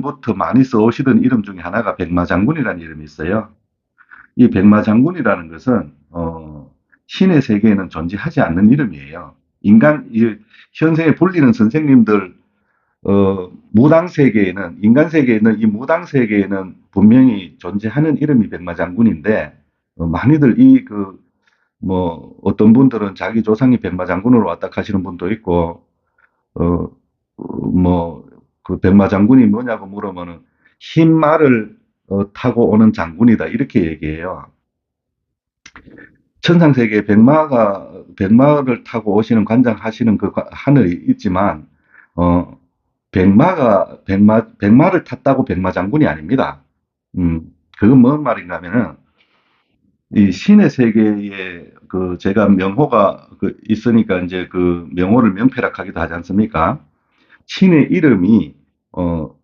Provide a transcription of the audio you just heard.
부터 많이 써오시던 이름 중에 하나가 백마장군이라는 이름이 있어요. 이 백마장군이라는 것은 어, 신의 세계에는 존재하지 않는 이름이에요. 인간 이 현생에 불리는 선생님들 어, 무당 세계에는 인간 세계에는 이 무당 세계에는 분명히 존재하는 이름이 백마장군인데 어, 많이들 이그 뭐 어떤 분들은 자기 조상이 백마장군으로 왔다 하시는 분도 있고 어, 뭐, 그 백마 장군이 뭐냐고 물으면은 흰 말을 어, 타고 오는 장군이다. 이렇게 얘기해요. 천상 세계에 백마가, 백마를 타고 오시는 관장하시는 그 관- 하늘이 있지만, 어, 백마가, 백마, 백마를 탔다고 백마 장군이 아닙니다. 음, 그건 뭔 말인가 하면은, 이 신의 세계에 그 제가 명호가 그 있으니까 이제 그 명호를 명패락하기도 하지 않습니까? 신의 이름이 어